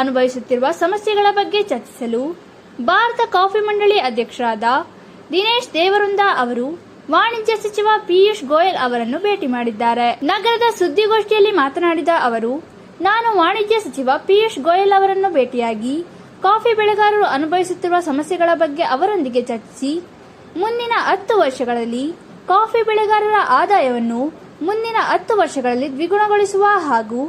ಅನುಭವಿಸುತ್ತಿರುವ ಸಮಸ್ಯೆಗಳ ಬಗ್ಗೆ ಚರ್ಚಿಸಲು ಭಾರತ ಕಾಫಿ ಮಂಡಳಿ ಅಧ್ಯಕ್ಷರಾದ ದಿನೇಶ್ ದೇವರುಂದ ಅವರು ವಾಣಿಜ್ಯ ಸಚಿವ ಪಿಯೂಷ್ ಗೋಯಲ್ ಅವರನ್ನು ಭೇಟಿ ಮಾಡಿದ್ದಾರೆ. ನಗರದ ಸುದ್ದಿಗೋಷ್ಠಿಯಲ್ಲಿ ಮಾತನಾಡಿದ ಅವರು, ನಾನು ವಾಣಿಜ್ಯ ಸಚಿವ ಪಿಯೂಷ್ ಗೋಯಲ್ ಅವರನ್ನು ಭೇಟಿಯಾಗಿ ಕಾಫಿ ಬೆಳೆಗಾರರು ಅನುಭವಿಸುತ್ತಿರುವ ಸಮಸ್ಯೆಗಳ ಬಗ್ಗೆ ಅವರೊಂದಿಗೆ ಚರ್ಚಿಸಿ, ಮುಂದಿನ ಹತ್ತು ವರ್ಷಗಳಲ್ಲಿ ಕಾಫಿ ಬೆಳೆಗಾರರ ಆದಾಯವನ್ನು ಮುಂದಿನ ಹತ್ತು ವರ್ಷಗಳಲ್ಲಿ ದ್ವಿಗುಣಗೊಳಿಸುವ ಹಾಗೂ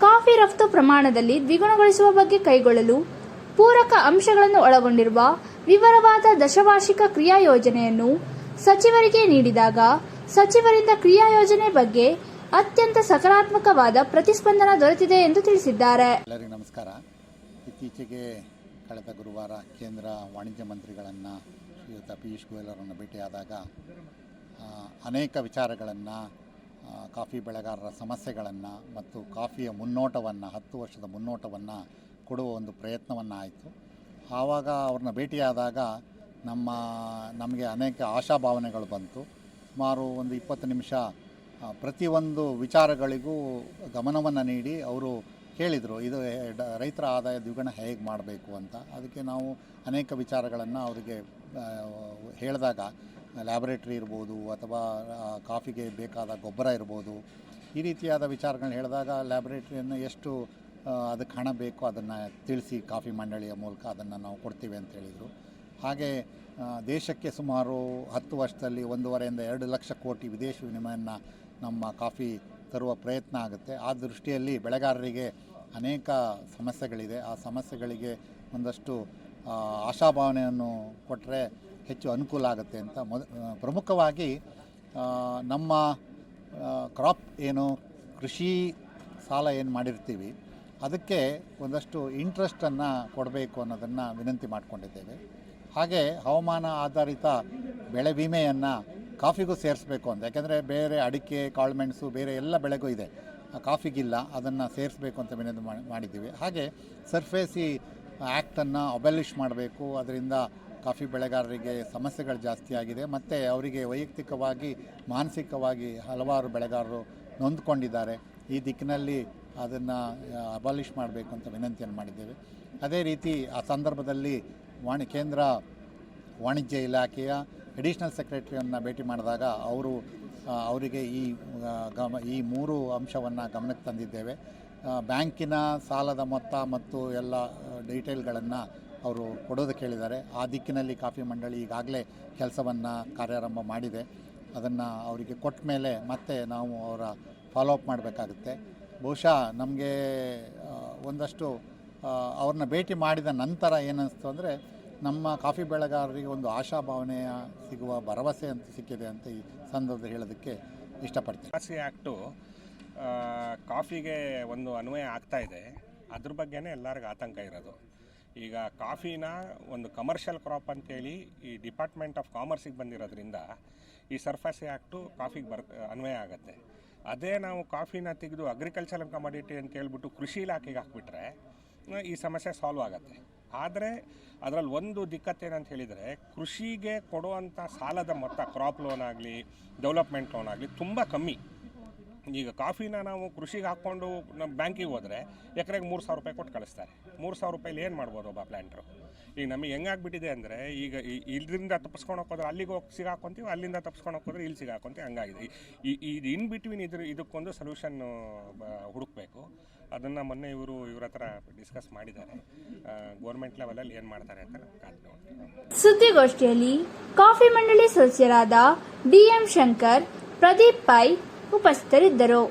ಕಾಫಿ ರಫ್ತು ಪ್ರಮಾಣದಲ್ಲಿ ದ್ವಿಗುಣಗೊಳಿಸುವ ಬಗ್ಗೆ ಕೈಗೊಳ್ಳಲು ಪೂರಕ ಅಂಶಗಳನ್ನು ಒಳಗೊಂಡಿರುವ ವಿವರವಾದ ದಶವಾರ್ಷಿಕ ಕ್ರಿಯಾ ಯೋಜನೆಯನ್ನು ಸಚಿವರಿಗೆ ನೀಡಿದಾಗ ಸಚಿವರಿಂದ ಕ್ರಿಯಾ ಯೋಜನೆ ಬಗ್ಗೆ ಅತ್ಯಂತ ಸಕಾರಾತ್ಮಕವಾದ ಪ್ರತಿಸ್ಪಂದನ ದೊರೆತಿದೆ ಎಂದು ತಿಳಿಸಿದ್ದಾರೆ. ಎಲ್ಲರಿಗೂ ನಮಸ್ಕಾರ. ಇತ್ತೀಚೆಗೆ ಕಳೆದ ಗುರುವಾರ ಕೇಂದ್ರ ವಾಣಿಜ್ಯ ಮಂತ್ರಿಗಳನ್ನು ಶ್ರೀಯುತ ಪಿಯೂಷ್ ಗೋಯಲ್ ಅವರನ್ನು ಭೇಟಿಯಾದಾಗ ಅನೇಕ ವಿಚಾರಗಳನ್ನು ಕಾಫಿ ಬೆಳೆಗಾರರ ಸಮಸ್ಯೆಗಳನ್ನು ಮತ್ತು ಕಾಫಿಯ ಮುನ್ನೋಟವನ್ನು, ಹತ್ತು ವರ್ಷದ ಮುನ್ನೋಟವನ್ನು ಕೊಡುವ ಒಂದು ಪ್ರಯತ್ನವನ್ನು ಆಯಿತು ಆವಾಗ ಅವ್ರನ್ನ ಭೇಟಿಯಾದಾಗ ನಮ್ಮ, ನಮಗೆ ಅನೇಕ ಆಶಾಭಾವನೆಗಳು ಬಂತು. ಸುಮಾರು ಒಂದು ಇಪ್ಪತ್ತು ನಿಮಿಷ ಪ್ರತಿಯೊಂದು ವಿಚಾರಗಳಿಗೂ ಗಮನವನ್ನು ನೀಡಿ, ಅವರು ಕೇಳಿದರು ಇದು ರೈತರ ಆದಾಯ ದ್ವಿಗುಣ ಹೇಗೆ ಮಾಡಬೇಕು ಅಂತ. ಅದಕ್ಕೆ ನಾವು ಅನೇಕ ವಿಚಾರಗಳನ್ನು ಅವರಿಗೆ ಹೇಳಿದಾಗ, ಲ್ಯಾಬೊರೇಟ್ರಿ ಇರ್ಬೋದು ಅಥವಾ ಕಾಫಿಗೆ ಬೇಕಾದ ಗೊಬ್ಬರ ಇರ್ಬೋದು, ಈ ರೀತಿಯಾದ ವಿಚಾರಗಳನ್ನ ಹೇಳಿದಾಗ ಲ್ಯಾಬೊರೇಟ್ರಿಯನ್ನು ಎಷ್ಟು ಅದಕ್ಕೆ ಹಣ ಬೇಕೋ ಅದನ್ನು ತಿಳಿಸಿ ಕಾಫಿ ಮಂಡಳಿಯ ಮೂಲಕ ಅದನ್ನು ನಾವು ಕೊಡ್ತೀವಿ ಅಂತ ಹೇಳಿದರು. ಹಾಗೆ ದೇಶಕ್ಕೆ ಸುಮಾರು ಹತ್ತು ವರ್ಷದಲ್ಲಿ ಒಂದೂವರೆಯಿಂದ ಎರಡು ಲಕ್ಷ ಕೋಟಿ ವಿದೇಶಿ ವಿನಿಮಯನ ನಮ್ಮ ಕಾಫಿ ತರುವ ಪ್ರಯತ್ನ ಆಗುತ್ತೆ. ಆ ದೃಷ್ಟಿಯಲ್ಲಿ ಬೆಳೆಗಾರರಿಗೆ ಅನೇಕ ಸಮಸ್ಯೆಗಳಿದೆ. ಆ ಸಮಸ್ಯೆಗಳಿಗೆ ಒಂದಷ್ಟು ಆಶಾಭಾವನೆಯನ್ನು ಕೊಟ್ಟರೆ ಹೆಚ್ಚು ಅನುಕೂಲ ಆಗುತ್ತೆ ಅಂತ ಮೊದ ಪ್ರಮುಖವಾಗಿ ನಮ್ಮ ಕ್ರಾಪ್ ಏನು, ಕೃಷಿ ಸಾಲ ಏನು ಮಾಡಿರ್ತೀವಿ, ಅದಕ್ಕೆ ಒಂದಷ್ಟು ಇಂಟ್ರೆಸ್ಟನ್ನು ಕೊಡಬೇಕು ಅನ್ನೋದನ್ನು ವಿನಂತಿ ಮಾಡಿಕೊಂಡಿದ್ದೇವೆ. ಹಾಗೆ ಹವಾಮಾನ ಆಧಾರಿತ ಬೆಳೆ ವಿಮೆಯನ್ನು ಕಾಫಿಗೂ ಸೇರಿಸಬೇಕು ಅಂತ. ಯಾಕೆಂದರೆ ಬೇರೆ ಅಡಿಕೆ ಕಾಳುಮೆಣಸು ಬೇರೆ ಎಲ್ಲ ಬೆಳೆಗೂ ಇದೆ. ಕಾಫಿಗಿಲ್ಲ, ಅದನ್ನು ಸೇರಿಸಬೇಕು ಅಂತ ವಿನಂತಿ ಮಾಡಿ ಮಾಡಿದ್ದೀವಿ. ಹಾಗೆ ಸರ್ಫೇಸಿ ಆ್ಯಕ್ಟನ್ನು ಅಬಲಿಷ್ ಮಾಡಬೇಕು. ಅದರಿಂದ ಕಾಫಿ ಬೆಳೆಗಾರರಿಗೆ ಸಮಸ್ಯೆಗಳು ಜಾಸ್ತಿ ಆಗಿದೆ. ಮತ್ತು ಅವರಿಗೆ ವೈಯಕ್ತಿಕವಾಗಿ, ಮಾನಸಿಕವಾಗಿ ಹಲವಾರು ಬೆಳೆಗಾರರು ನೊಂದ್ಕೊಂಡಿದ್ದಾರೆ. ಈ ದಿಕ್ಕಿನಲ್ಲಿ ಅದನ್ನು ಅಬಾಲಿಷ್ ಮಾಡಬೇಕು ಅಂತ ವಿನಂತಿಯನ್ನು ಮಾಡಿದ್ದೇವೆ. ಅದೇ ರೀತಿ ಆ ಸಂದರ್ಭದಲ್ಲಿ ವಾಣಿ, ಕೇಂದ್ರ ವಾಣಿಜ್ಯ ಇಲಾಖೆಯ ಅಡಿಷ್ನಲ್ ಸೆಕ್ರೆಟರಿಯನ್ನು ಭೇಟಿ ಮಾಡಿದಾಗ ಅವರು ಅವರಿಗೆ ಈ ಗಮ, ಈ ಮೂರು ಅಂಶವನ್ನು ಗಮನಕ್ಕೆ ತಂದಿದ್ದೇವೆ. ಬ್ಯಾಂಕಿನ ಸಾಲದ ಮೊತ್ತ ಮತ್ತು ಎಲ್ಲ ಡೀಟೇಲ್ಗಳನ್ನು ಅವರು ಕೊಡೋದಕ್ಕೆ ಹೇಳಿದ್ದಾರೆ ಆ ದಿಕ್ಕಿನಲ್ಲಿ ಕಾಫಿ ಮಂಡಳಿ ಈಗಾಗಲೇ ಕೆಲಸವನ್ನು ಕಾರ್ಯಾರಂಭ ಮಾಡಿದೆ. ಅದನ್ನು ಅವರಿಗೆ ಕೊಟ್ಟ ಮೇಲೆ ಮತ್ತೆ ನಾವು ಅವರ ಫಾಲೋಅಪ್ ಮಾಡಬೇಕಾಗುತ್ತೆ. ಬಹುಶಃ ನಮಗೆ ಒಂದಷ್ಟು ಅವ್ರನ್ನ ಭೇಟಿ ಮಾಡಿದ ನಂತರ ಏನನ್ನಿಸ್ತು ಅಂದರೆ ನಮ್ಮ ಕಾಫಿ ಬೆಳೆಗಾರರಿಗೆ ಒಂದು ಆಶಾಭಾವನೆಯ ಸಿಗುವ ಭರವಸೆ ಅಂತ ಸಿಕ್ಕಿದೆ ಅಂತ ಈ ಸಂದರ್ಭದಲ್ಲಿ ಹೇಳೋದಕ್ಕೆ ಇಷ್ಟಪಡ್ತೀನಿ. ಕಾಫಿ ಆ್ಯಕ್ಟು ಕಾಫಿಗೆ ಒಂದು ಅನ್ವಯ ಆಗ್ತಾ ಇದೆ. ಅದ್ರ ಬಗ್ಗೆನೇ ಎಲ್ಲರಿಗೂ ಆತಂಕ ಇರೋದು. ಈಗ ಕಾಫಿನ ಒಂದು ಕಮರ್ಷಿಯಲ್ ಕ್ರಾಪ್ ಅಂತೇಳಿ ಈ ಡಿಪಾರ್ಟ್ಮೆಂಟ್ ಆಫ್ ಕಾಮರ್ಸಿಗೆ ಬಂದಿರೋದ್ರಿಂದ ಈ ಸರ್ಫಾಸಿ ಆ್ಯಕ್ಟು ಕಾಫಿಗೆ ಬರ್, ಅನ್ವಯ ಆಗುತ್ತೆ. ಅದೇ ನಾವು ಕಾಫಿನ ತೆಗೆದು ಅಗ್ರಿಕಲ್ಚರಲ್ ಕಮಾಡಿಟಿ ಅಂತ ಹೇಳ್ಬಿಟ್ಟು ಕೃಷಿ ಇಲಾಖೆಗೆ ಹಾಕ್ಬಿಟ್ರೆ ಈ ಸಮಸ್ಯೆ ಸಾಲ್ವ್ ಆಗುತ್ತೆ. ಆದರೆ ಅದರಲ್ಲಿ ಒಂದು ದಿಕ್ಕತ್ತೇನಂತ ಹೇಳಿದರೆ ಕೃಷಿಗೆ ಕೊಡುವಂಥ ಸಾಲದ ಮೊತ್ತ ಕ್ರಾಪ್ ಲೋನ್ ಆಗಲಿ ಡೆವಲಪ್ಮೆಂಟ್ ಲೋನ್ ಆಗಲಿ ತುಂಬ ಕಮ್ಮಿ. ಈಗ ಕಾಫಿನ ನಾವು ಕೃಷಿಗೆ ಹಾಕ್ಕೊಂಡು ನಮ್ಮ ಬ್ಯಾಂಕಿಗೆ ಹೋದರೆ ಎಕರೆಗೆ ಮೂರು ಸಾವಿರ ರೂಪಾಯಿ ಕೊಟ್ಟು ಕಳಿಸ್ತಾರೆ. ಮೂರು ಸಾವಿರ ರೂಪಾಯಿಲಿ ಏನು ಮಾಡ್ಬೋದು ಒಬ್ಬ ಪ್ಲ್ಯಾಂಟ್ರು ಈಗ ನಮಗೆ ಹೆಂಗಾಗ್ಬಿಟ್ಟಿದೆ ಅಂದರೆ ಈಗ ಇಲ್ಲಿಂದ ತಪ್ಪಿಸ್ಕೊಂಡು ಹೋಗೋದ್ರೆ ಅಲ್ಲಿಗೆ ಹೋಗಿ ಸಿಗಾಕೊಂತೀವಿ, ಅಲ್ಲಿಂದ ತಪ್ಪಿಸ್ಕೊಂಡು ಹೋಗೋದ್ರೆ ಇಲ್ಲಿ ಸಿಗಾಕೊಂತೀವಿ, ಹಂಗಾಗಿದೆ. ಈ ಇದು ಇನ್ ಬಿಟ್ವೀನ್ ಇದ್ರ ಇದಕ್ಕೊಂದು ಸೊಲ್ಯೂಷನ್ ಹುಡುಕ್ಬೇಕು. ಅದನ್ನು ಮೊನ್ನೆ ಇವರು ಇವ್ರ ಹತ್ರ ಡಿಸ್ಕಸ್ ಮಾಡಿದ್ದಾರೆ. ಗೌರ್ಮೆಂಟ್ ಲೆವೆಲಲ್ಲಿ ಏನು ಮಾಡ್ತಾರೆ ಅಂತ ಸುದ್ದಿಗೋಷ್ಠಿಯಲ್ಲಿ ಕಾಫಿ ಮಂಡಳಿ ಸದಸ್ಯರಾದ ಡಿಎಂ ಶಂಕರ್, ಪ್ರದೀಪ್ ಪೈ ಉಪಸ್ಥಿತರಿದ್ದರು.